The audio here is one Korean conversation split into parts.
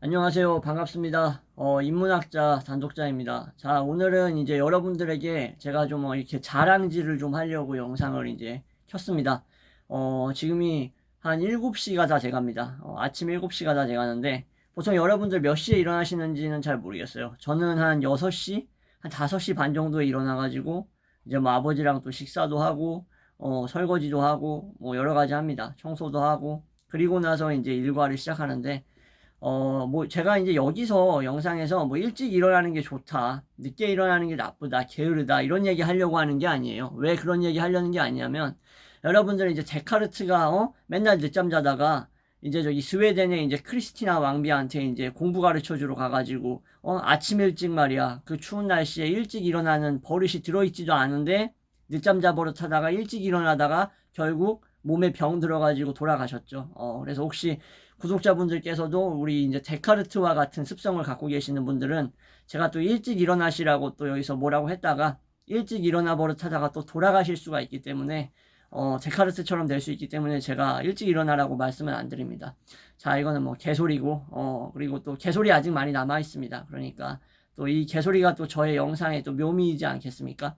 안녕하세요. 반갑습니다. 어, 인문학자 단독자입니다. 자, 오늘은 이제 여러분들에게 제가 좀 어, 이렇게 자랑질을 좀 하려고 영상을 이제 켰습니다. 어, 지금이 한 7시가 다 돼갑니다. 어, 아침 7시가 다 돼가는데, 보통 여러분들 몇 시에 일어나시는지는 잘 모르겠어요. 저는 한 6시, 한 5시 반 정도에 일어나가지고, 이제 뭐 아버지랑 또 식사도 하고, 어, 설거지도 하고, 뭐 여러 가지 합니다. 청소도 하고, 그리고 나서 이제 일과를 시작하는데, 어, 뭐, 제가 이제 여기서 영상에서 뭐 일찍 일어나는 게 좋다, 늦게 일어나는 게 나쁘다, 게으르다, 이런 얘기 하려고 하는 게 아니에요. 왜 그런 얘기 하려는 게 아니냐면, 여러분들은 이제 데카르트가, 어, 맨날 늦잠 자다가, 이제 저기 스웨덴의 이제 크리스티나 왕비한테 이제 공부 가르쳐 주러 가가지고, 어, 아침 일찍 말이야. 그 추운 날씨에 일찍 일어나는 버릇이 들어있지도 않은데, 늦잠 자 버릇 하다가 일찍 일어나다가 결국 몸에 병 들어가지고 돌아가셨죠. 어, 그래서 혹시 구독자분들께서도 우리 이제 데카르트와 같은 습성을 갖고 계시는 분들은 제가 또 일찍 일어나시라고 또 여기서 뭐라고 했다가 일찍 일어나 버릇하다가 또 돌아가실 수가 있기 때문에 어, 데카르트처럼 될 수 있기 때문에 제가 일찍 일어나라고 말씀은 안 드립니다. 자, 이거는 뭐 개소리고, 어, 그리고 또 개소리 아직 많이 남아 있습니다. 그러니까 또 이 개소리가 또 저의 영상의 또 묘미이지 않겠습니까?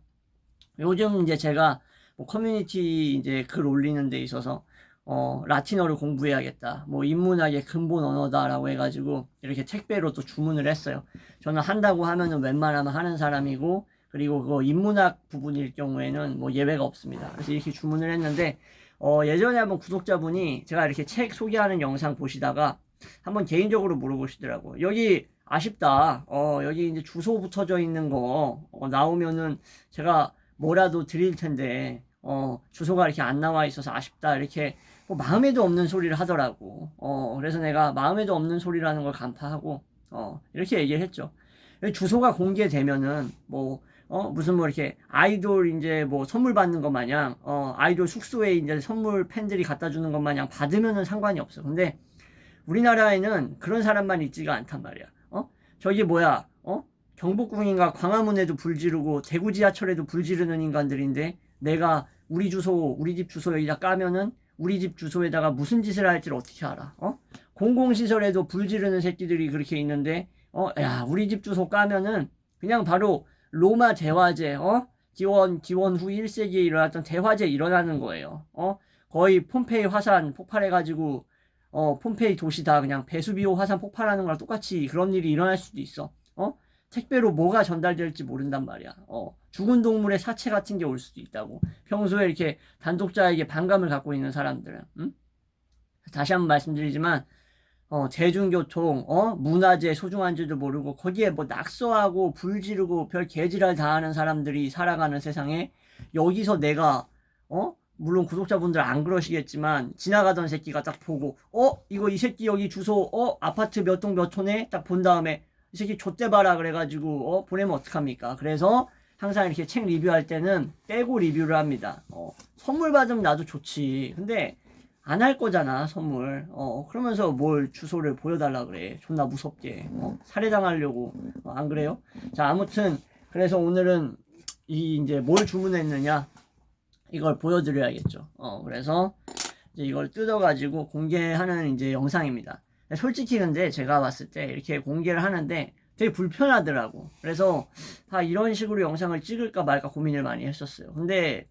요즘 이제 제가 뭐 커뮤니티 이제 글 올리는 데 있어서 어, 라틴어를 공부해야겠다. 뭐, 인문학의 근본 언어다라고 해가지고, 이렇게 택배로 또 주문을 했어요. 저는 한다고 하면은 웬만하면 하는 사람이고, 그리고 그 인문학 부분일 경우에는 뭐 예외가 없습니다. 그래서 이렇게 주문을 했는데, 어, 예전에 한번 구독자분이 제가 이렇게 책 소개하는 영상 보시다가, 한번 개인적으로 물어보시더라고. 여기 아쉽다. 어, 여기 이제 주소 붙어져 있는 거, 어, 나오면은 제가 뭐라도 드릴 텐데, 어, 주소가 이렇게 안 나와 있어서 아쉽다. 이렇게 뭐 마음에도 없는 소리를 하더라고. 어, 그래서 내가 마음에도 없는 소리라는 걸 간파하고, 어, 이렇게 얘기를 했죠. 주소가 공개되면은, 뭐, 어, 무슨 뭐 이렇게 아이돌 이제 뭐 선물 받는 것 마냥, 어, 아이돌 숙소에 이제 선물 팬들이 갖다 주는 것 마냥 받으면은 상관이 없어. 근데 우리나라에는 그런 사람만 있지가 않단 말이야. 어? 저기 뭐야, 어? 경복궁인가 광화문에도 불 지르고 대구 지하철에도 불 지르는 인간들인데 내가 우리 주소, 우리 집 주소 여기다 까면은 우리 집 주소에다가 무슨 짓을 할지를 어떻게 알아? 어? 공공시설에도 불 지르는 새끼들이 그렇게 있는데, 어, 야, 우리 집 주소 까면은 그냥 바로 로마 대화제, 어? 기원, 기원 후 1세기에 일어났던 대화제 일어나는 거예요. 어? 거의 폼페이 화산 폭발해가지고, 어, 폼페이 도시 다 그냥 베수비오 화산 폭발하는 거랑 똑같이 그런 일이 일어날 수도 있어. 어? 택배로 뭐가 전달될지 모른단 말이야. 어, 죽은 동물의 사체 같은 게 올 수도 있다고. 평소에 이렇게 단독자에게 반감을 갖고 있는 사람들은. 응? 다시 한번 말씀드리지만 어, 대중교통, 어, 문화재 소중한 줄도 모르고 거기에 뭐 낙서하고 불 지르고 별 개지랄 다 하는 사람들이 살아가는 세상에 여기서 내가 어? 물론 구독자분들 안 그러시겠지만 지나가던 새끼가 딱 보고 어 이거 이 새끼 여기 주소 어 아파트 몇 동 몇 촌에 딱 본 다음에 이 새끼 좆대 봐라 그래가지고 어 보내면 어떡합니까 그래서 항상 이렇게 책 리뷰할 때는 빼고 리뷰를 합니다. 어 선물 받으면 나도 좋지. 근데 안 할 거잖아 선물. 어 그러면서 뭘 주소를 보여달라 그래. 존나 무섭게. 어 살해당하려고. 어, 안 그래요? 자 아무튼 그래서 오늘은 이 이제 뭘 주문했느냐 이걸 보여드려야겠죠. 어 그래서 이제 이걸 뜯어가지고 공개하는 이제 영상입니다. 솔직히 근데 제가 봤을 때 이렇게 공개를 하는데 되게 불편하더라고. 그래서 다 이런 식으로 영상을 찍을까 말까 고민을 많이 했었어요. 근데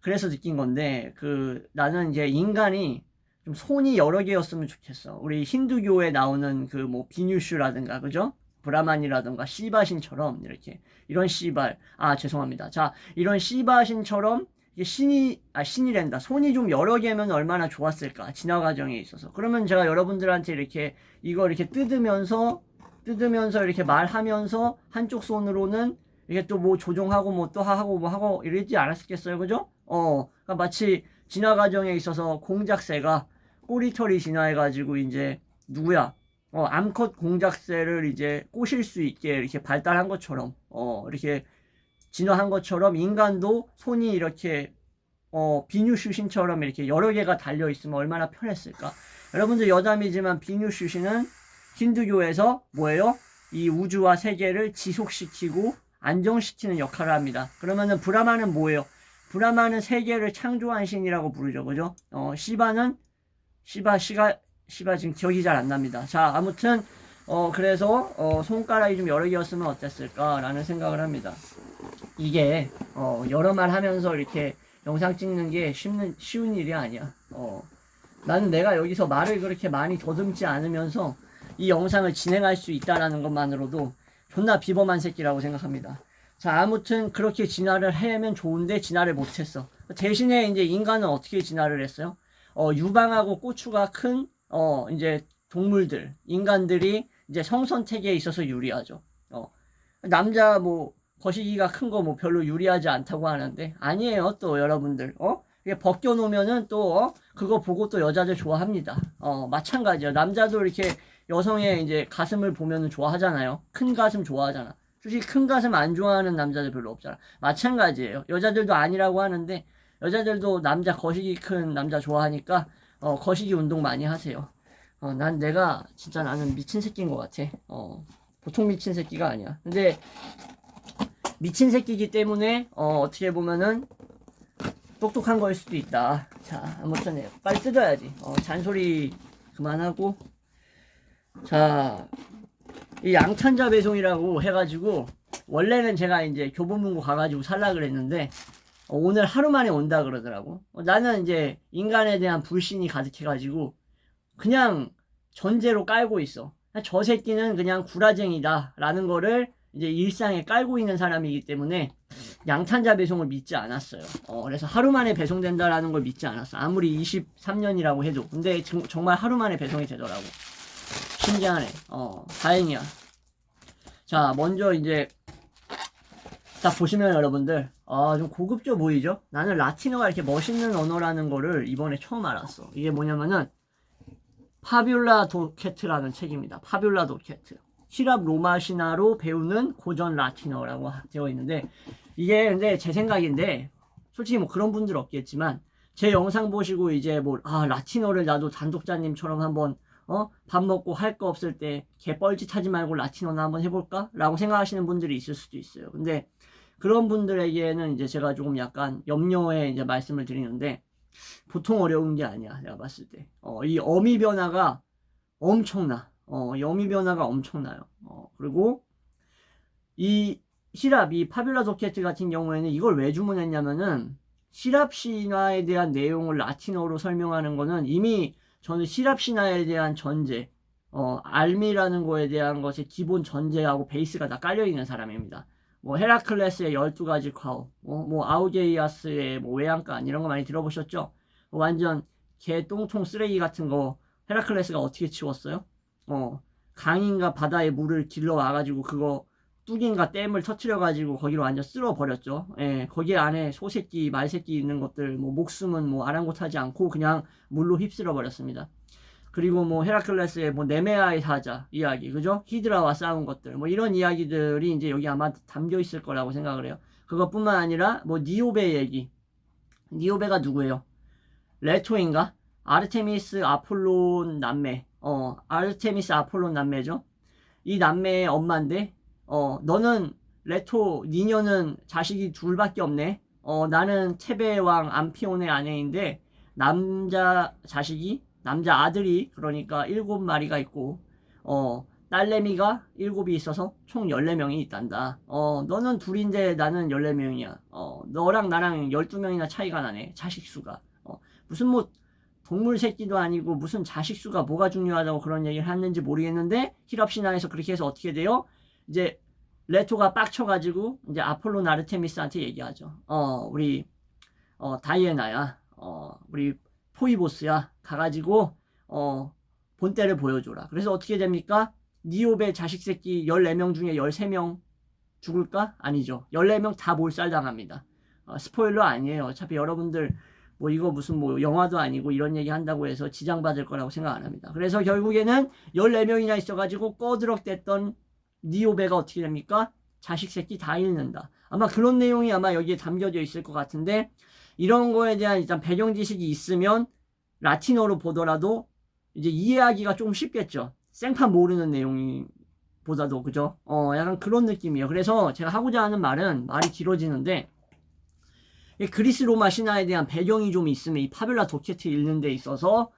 그래서 느낀 건데 그 나는 이제 인간이 좀 손이 여러 개였으면 좋겠어. 우리 힌두교에 나오는 그 뭐 비뉴슈라든가 그죠? 브라만이라든가 시바신처럼 이렇게 이런 시발 아 죄송합니다. 자 이런 시바신처럼 신이 아 신이랜다 손이 좀 여러 개면 얼마나 좋았을까 진화 과정에 있어서 그러면 제가 여러분들한테 이렇게 이거 이렇게 뜯으면서 뜯으면서 이렇게 말하면서 한쪽 손으로는 이게 또 뭐 조종하고 뭐 또 하고 뭐 하고 이러지 않았겠어요? 그죠? 어 그러니까 마치 진화 과정에 있어서 공작새가 꼬리털이 진화해가지고 이제 누구야? 어 암컷 공작새를 이제 꼬실 수 있게 이렇게 발달한 것처럼 어 이렇게 진화한 것처럼 인간도 손이 이렇게 어, 비뉴슈신처럼 이렇게 여러 개가 달려 있으면 얼마나 편했을까? 여러분들 여담이지만 비뉴슈신은 힌두교에서 뭐예요? 이 우주와 세계를 지속시키고 안정시키는 역할을 합니다. 그러면은 브라마는 뭐예요? 브라마는 세계를 창조한 신이라고 부르죠. 그죠? 어, 시바는 시바 시가 시바 지금 기억이 잘 안 납니다. 자, 아무튼 어, 그래서, 어, 손가락이 좀 여러 개였으면 어땠을까라는 생각을 합니다. 이게, 어, 여러 말 하면서 이렇게 영상 찍는 게 쉽는, 쉬운 일이 아니야. 어, 나는 내가 여기서 말을 그렇게 많이 더듬지 않으면서 이 영상을 진행할 수 있다라는 것만으로도 존나 비범한 새끼라고 생각합니다. 자, 아무튼 그렇게 진화를 하면 좋은데 진화를 못했어. 대신에 이제 인간은 어떻게 진화를 했어요? 어, 유방하고 고추가 큰, 어, 이제 동물들, 인간들이 이제 성선택에 있어서 유리하죠. 어, 남자 뭐, 거시기가 큰 거 뭐 별로 유리하지 않다고 하는데, 아니에요, 또 여러분들. 어? 이게 벗겨놓으면은 또, 어? 그거 보고 또 여자들 좋아합니다. 어, 마찬가지야. 남자도 이렇게 여성의 이제 가슴을 보면은 좋아하잖아요. 큰 가슴 좋아하잖아. 솔직히 큰 가슴 안 좋아하는 남자들 별로 없잖아. 마찬가지예요. 여자들도 아니라고 하는데 여자들도 남자 거시기 큰 남자 좋아하니까 어, 거시기 운동 많이 하세요. 어, 난 내가 진짜 나는 미친 새끼인 것 같아. 어, 보통 미친 새끼가 아니야. 근데 미친 새끼이기 때문에 어, 어떻게 보면은 똑똑한 거일 수도 있다. 자, 아무튼 빨리 뜯어야지. 어, 잔소리 그만하고 자, 이 양탄자 배송이라고 해가지고 원래는 제가 이제 교보문고 가가지고 살라 그랬는데 어, 오늘 하루 만에 온다 그러더라고. 어, 나는 이제 인간에 대한 불신이 가득해가지고 그냥 전제로 깔고 있어. 저 새끼는 그냥 구라쟁이다라는 거를 이제 일상에 깔고 있는 사람이기 때문에 양탄자 배송을 믿지 않았어요. 어, 그래서 하루 만에 배송된다라는 걸 믿지 않았어. 아무리 23년이라고 해도. 근데 정- 정말 하루 만에 배송이 되더라고. 신기하네. 어, 다행이야. 자, 먼저 이제 딱 보시면 여러분들, 아, 좀 고급져 보이죠? 나는 라틴어가 이렇게 멋있는 언어라는 거를 이번에 처음 알았어. 이게 뭐냐면은 파뷸라 도케트라는 책입니다. 파뷸라 도케트. 히랍 로마 신화로 배우는 고전 라틴어라고 되어 있는데 이게 근데 제 생각인데 솔직히 뭐 그런 분들 없겠지만 제 영상 보시고 이제 뭐 아 라틴어를 나도 단독자님처럼 한번 어? 밥 먹고 할 거 없을 때 개뻘짓 하지 말고 라틴어나 한번 해볼까? 라고 생각하시는 분들이 있을 수도 있어요. 근데 그런 분들에게는 이제 제가 조금 약간 염려에 이제 말씀을 드리는데 보통 어려운 게 아니야. 내가 봤을 때. 어, 이 어미 변화가 엄청나. 어, 이 어미 변화가 엄청나요. 어, 그리고 이 시랍, 이 파뷸라 소켓 같은 경우에는 이걸 왜 주문했냐면은 시랍 신화에 대한 내용을 라틴어로 설명하는 거는 이미 저는 시랍 신화에 대한 전제, 어, 알미라는 거에 대한 것의 기본 전제하고 베이스가 다 깔려 있는 사람입니다. 뭐 헤라클레스의 12가지 과오, 뭐, 뭐 아우게이아스의 뭐 외양간 이런 거 많이 들어보셨죠? 뭐 완전 개 똥통 쓰레기 같은 거 헤라클레스가 어떻게 치웠어요? 어, 강인가 바다에 물을 길러 와가지고 그거 뚝인가 댐을 터트려가지고 거기로 완전 쓸어 버렸죠. 예, 거기 안에 소새끼, 말새끼 있는 것들, 뭐 목숨은 뭐 아랑곳하지 않고 그냥 물로 휩쓸어 버렸습니다. 그리고 뭐 헤라클레스의 뭐 네메아의 사자 이야기, 그죠? 히드라와 싸운 것들, 뭐 이런 이야기들이 이제 여기 아마 담겨 있을 거라고 생각을 해요. 그것뿐만 아니라 뭐 니오베 얘기, 니오베가 누구예요? 레토인가? 아르테미스 아폴론 남매, 어, 아르테미스 아폴론 남매죠. 이 남매의 엄마인데 어, 너는 레토, 니녀는 자식이 둘밖에 없네. 어, 나는 테베 왕 암피온의 아내인데 남자 자식이 남자 아들이 그러니까 일곱 마리가 있고 어, 딸내미가 일곱이 있어서 총 14명이 있단다. 어, 너는 둘인데 나는 14명이야. 어, 너랑 나랑 12명이나 차이가 나네. 자식 수가. 어, 무슨 뭐 동물 새끼도 아니고 무슨 자식 수가 뭐가 중요하다고 그런 얘기를 했는지 모르겠는데 히랍 신화에서 그렇게 해서 어떻게 돼요? 이제 레토가 빡쳐가지고 이제 아폴론 아르테미스한테 얘기하죠. 어 우리 어 다이애나야, 어 우리 포이보스야 가가지고 어 본때를 보여줘라. 그래서 어떻게 됩니까? 니오베 자식 새끼 14명 중에 13명 죽을까? 아니죠. 14명 다 몰살당합니다. 어, 스포일러 아니에요. 어차피 여러분들 뭐 이거 무슨 뭐 영화도 아니고 이런 얘기 한다고 해서 지장받을 거라고 생각 안 합니다. 그래서 결국에는 14명이나 있어가지고 꺼드럭댔던 니오베가 어떻게 됩니까? 자식 새끼 다 잃는다. 아마 그런 내용이 아마 여기에 담겨져 있을 것 같은데 이런 거에 대한 일단 배경 지식이 있으면 라틴어로 보더라도 이제 이해하기가 좀 쉽겠죠. 생판 모르는 내용이 보다도 그죠? 어 약간 그런 느낌이에요. 그래서 제가 하고자 하는 말은 말이 길어지는데 이 그리스 로마 신화에 대한 배경이 좀 있으면 이 파벨라 도케트 읽는 데 있어서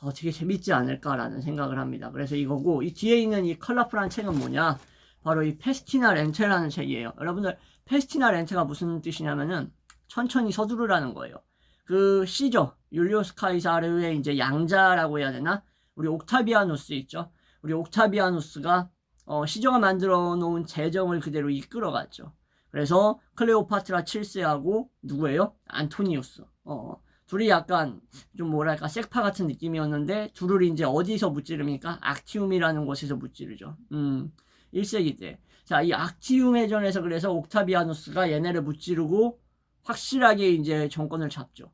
어, 되게 재밌지 않을까라는 생각을 합니다. 그래서 이거고 이 뒤에 있는 이 컬러풀한 책은 뭐냐? 바로 이 페스티나 렌체라는 책이에요. 여러분들 페스티나 렌체가 무슨 뜻이냐면은 천천히 서두르라는 거예요. 그 시저 율리오스 카이사르의 이제 양자라고 해야 되나? 우리 옥타비아누스 있죠. 우리 옥타비아누스가 어, 시저가 만들어 놓은 재정을 그대로 이끌어갔죠. 그래서 클레오파트라 7세하고 누구예요? 안토니우스. 어, 둘이 약간 좀 뭐랄까 색파 같은 느낌이었는데 둘을 이제 어디서 무찌릅니까? 악티움이라는 곳에서 무찌르죠. 음, 1세기 때. 자, 이 악티움 해전에서 그래서 옥타비아누스가 얘네를 무찌르고 확실하게 이제 정권을 잡죠.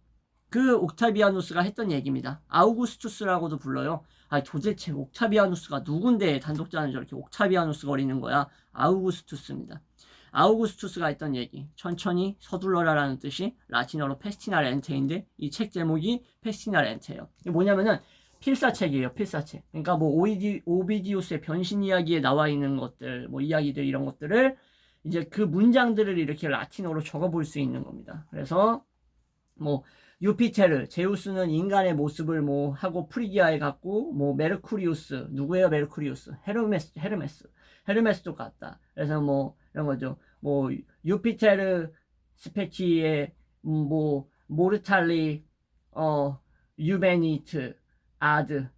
그 옥타비아누스가 했던 얘기입니다. 아우구스투스라고도 불러요. 아 도대체 옥타비아누스가 누군데 단독자는 저렇게 옥타비아누스 거리는 거야? 아우구스투스입니다. 아우구스투스가 했던 얘기 천천히 서둘러라라는 뜻이 라틴어로 페스티나 렌테인데 이 책 제목이 페스티나 렌테예요. 뭐냐면은 필사책이에요. 필사책. 그러니까 뭐 오이디, 오비디우스의 변신 이야기에 나와 있는 것들, 뭐 이야기들 이런 것들을 이제 그 문장들을 이렇게 라틴어로 적어볼 수 있는 겁니다. 그래서 뭐 유피테르, 제우스는 인간의 모습을 뭐 하고 프리기아에 갖고 뭐 메르쿠리우스, 누구예요 메르쿠리우스? 헤르메스, 헤르메스, 헤르메스도 같다. 그래서 뭐 이런 거죠. 뭐 유피테르 스페키의 음, 뭐 모르탈리 어 유베니트 아드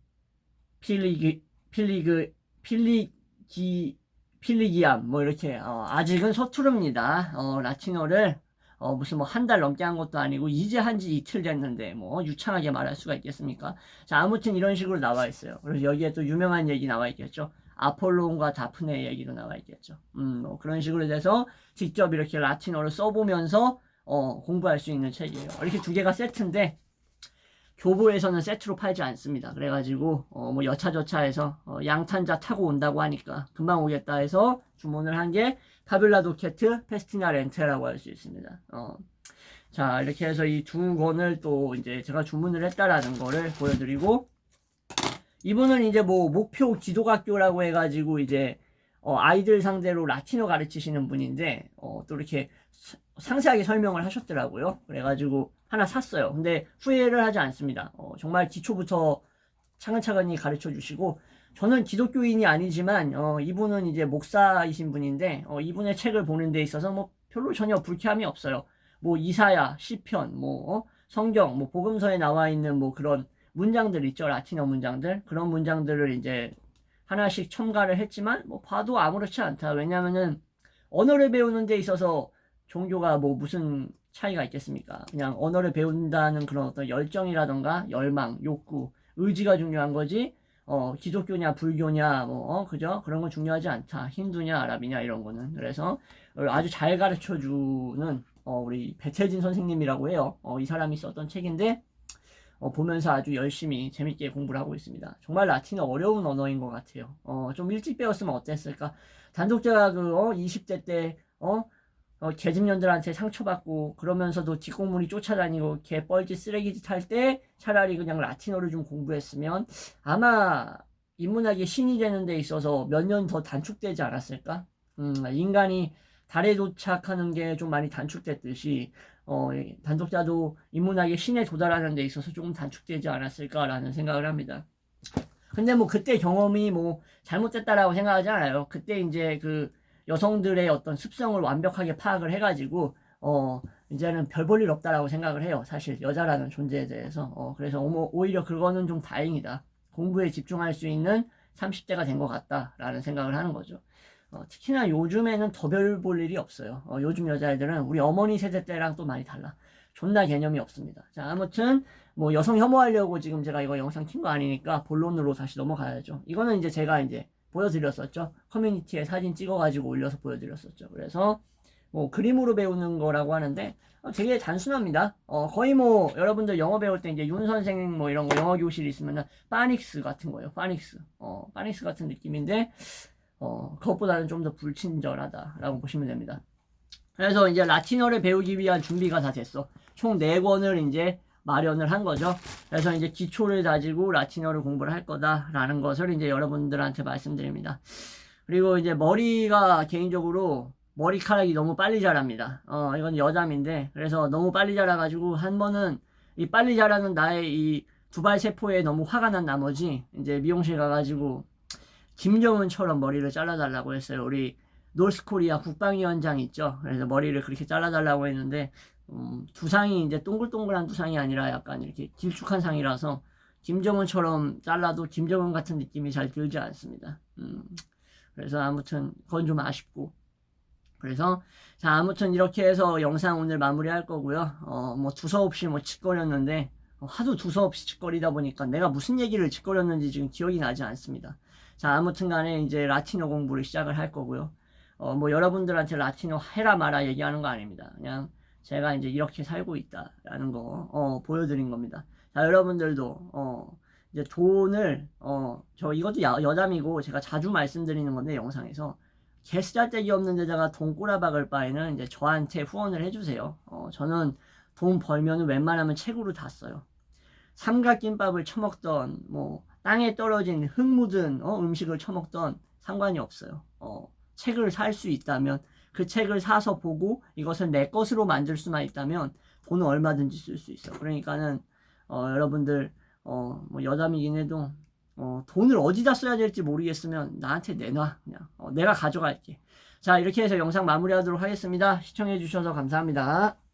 필리그 필리그 필리기 필리기암 뭐 이렇게 어, 아직은 서투릅니다. 어, 라틴어를 어, 무슨 뭐 한 달 넘게 한 것도 아니고 이제 한 지 이틀 됐는데 뭐 유창하게 말할 수가 있겠습니까? 자 아무튼 이런 식으로 나와 있어요. 그래서 여기에 또 유명한 얘기 나와 있겠죠. 아폴론과 다프네 얘기도 나와 있겠죠. 음, 뭐 그런 식으로 돼서 직접 이렇게 라틴어를 써보면서 어, 공부할 수 있는 책이에요. 이렇게 두 개가 세트인데 교보에서는 세트로 팔지 않습니다. 그래가지고 어, 뭐 여차저차해서 어, 양탄자 타고 온다고 하니까 금방 오겠다 해서 주문을 한게 파빌라도케트 페스티나 렌테라고 할 수 있습니다. 어, 자 이렇게 해서 이 두 권을 또 이제 제가 주문을 했다라는 거를 보여드리고 이분은 이제 뭐 목표 기독학교라고 해가지고 이제 어, 아이들 상대로 라틴어 가르치시는 분인데 어, 또 이렇게 사- 상세하게 설명을 하셨더라고요. 그래가지고 하나 샀어요. 근데 후회를 하지 않습니다. 어, 정말 기초부터 차근차근히 가르쳐 주시고 저는 기독교인이 아니지만 어, 이분은 이제 목사이신 분인데 어, 이분의 책을 보는 데 있어서 뭐 별로 전혀 불쾌함이 없어요. 뭐 이사야, 시편, 뭐 어, 성경, 뭐 복음서에 나와 있는 뭐 그런 문장들 있죠. 라틴어 문장들. 그런 문장들을 이제 하나씩 첨가를 했지만 뭐 봐도 아무렇지 않다. 왜냐면은 언어를 배우는 데 있어서 종교가 뭐 무슨 차이가 있겠습니까? 그냥 언어를 배운다는 그런 어떤 열정이라던가 열망, 욕구, 의지가 중요한 거지. 어, 기독교냐, 불교냐, 뭐, 어, 그죠? 그런 건 중요하지 않다. 힌두냐, 아랍이냐, 이런 거는. 그래서 아주 잘 가르쳐 주는, 어, 우리 배태진 선생님이라고 해요. 어, 이 사람이 썼던 책인데, 어, 보면서 아주 열심히 재밌게 공부를 하고 있습니다. 정말 라틴어 어려운 언어인 것 같아요. 어, 좀 일찍 배웠으면 어땠을까? 단독자가 그, 어, 20대 때, 어, 어, 계집년들한테 상처받고 그러면서도 뒷공문이 쫓아다니고 개 뻘짓 쓰레기짓 할 때 차라리 그냥 라틴어를 좀 공부했으면 아마 인문학의 신이 되는 데 있어서 몇 년 더 단축되지 않았을까? 음, 인간이 달에 도착하는 게 좀 많이 단축됐듯이 어, 이 단독자도 인문학의 신에 도달하는 데 있어서 조금 단축되지 않았을까라는 생각을 합니다. 근데 뭐 그때 경험이 뭐 잘못됐다라고 생각하지 않아요. 그때 이제 그 여성들의 어떤 습성을 완벽하게 파악을 해가지고 어 이제는 별 볼 일 없다라고 생각을 해요. 사실 여자라는 존재에 대해서 어 그래서 오히려 그거는 좀 다행이다. 공부에 집중할 수 있는 30대가 된 것 같다라는 생각을 하는 거죠. 어, 특히나 요즘에는 더 별 볼 일이 없어요. 어, 요즘 여자애들은 우리 어머니 세대 때랑 또 많이 달라. 존나 개념이 없습니다. 자, 아무튼 뭐 여성 혐오하려고 지금 제가 이거 영상 킨 거 아니니까 본론으로 다시 넘어가야죠. 이거는 이제 제가 이제 보여드렸었죠. 커뮤니티에 사진 찍어가지고 올려서 보여드렸었죠. 그래서 뭐 그림으로 배우는 거라고 하는데 어, 되게 단순합니다. 어, 거의 뭐 여러분들 영어 배울 때 이제 윤 선생 뭐 이런 거 영어 교실 있으면은 파닉스 같은 거예요. 파닉스. 어, 파닉스 같은 느낌인데 어, 그것보다는 좀 더 불친절하다라고 보시면 됩니다. 그래서 이제 라틴어를 배우기 위한 준비가 다 됐어. 총 4권을 이제 마련을 한 거죠. 그래서 이제 기초를 다지고 라틴어를 공부를 할 거다라는 것을 이제 여러분들한테 말씀드립니다. 그리고 이제 머리가 개인적으로 머리카락이 너무 빨리 자랍니다. 어, 이건 여담인데, 그래서 너무 빨리 자라가지고, 한 번은 이 빨리 자라는 나의 이 두발 세포에 너무 화가 난 나머지, 이제 미용실 가가지고, 김정은처럼 머리를 잘라달라고 했어요. 우리 노스코리아 국방위원장 있죠. 그래서 머리를 그렇게 잘라달라고 했는데, 음, 두상이 이제 동글동글한 두상이 아니라 약간 이렇게 길쭉한 상이라서, 김정은처럼 잘라도 김정은 같은 느낌이 잘 들지 않습니다. 음, 그래서 아무튼 그건 좀 아쉽고 그래서 자 아무튼 이렇게 해서 영상 오늘 마무리할 거고요. 어 뭐 두서없이 뭐 짓거렸는데 어, 하도 두서없이 짓거리다 보니까 내가 무슨 얘기를 짓거렸는지 지금 기억이 나지 않습니다. 자 아무튼간에 이제 라틴어 공부를 시작을 할 거고요. 어 뭐 여러분들한테 라틴어 해라 마라 얘기하는 거 아닙니다. 그냥 제가 이제 이렇게 살고 있다라는 거 어, 보여드린 겁니다. 자 여러분들도 어 이제 돈을 어 저 이것도 야, 여담이고 제가 자주 말씀드리는 건데 영상에서 개 쓰잘데기 없는 데다가 돈 꼬라박을 바에는 이제 저한테 후원을 해주세요. 어 저는 돈 벌면은 웬만하면 책으로 다 써요. 삼각김밥을 처먹던 뭐 땅에 떨어진 흙 묻은 어, 음식을 처먹던 상관이 없어요. 어 책을 살 수 있다면 그 책을 사서 보고 이것을 내 것으로 만들 수만 있다면 돈은 얼마든지 쓸 수 있어. 그러니까는 어, 여러분들 어, 뭐 여담이긴 해도 어, 돈을 어디다 써야 될지 모르겠으면 나한테 내놔 그냥 어, 내가 가져갈게. 자 이렇게 해서 영상 마무리하도록 하겠습니다. 시청해 주셔서 감사합니다.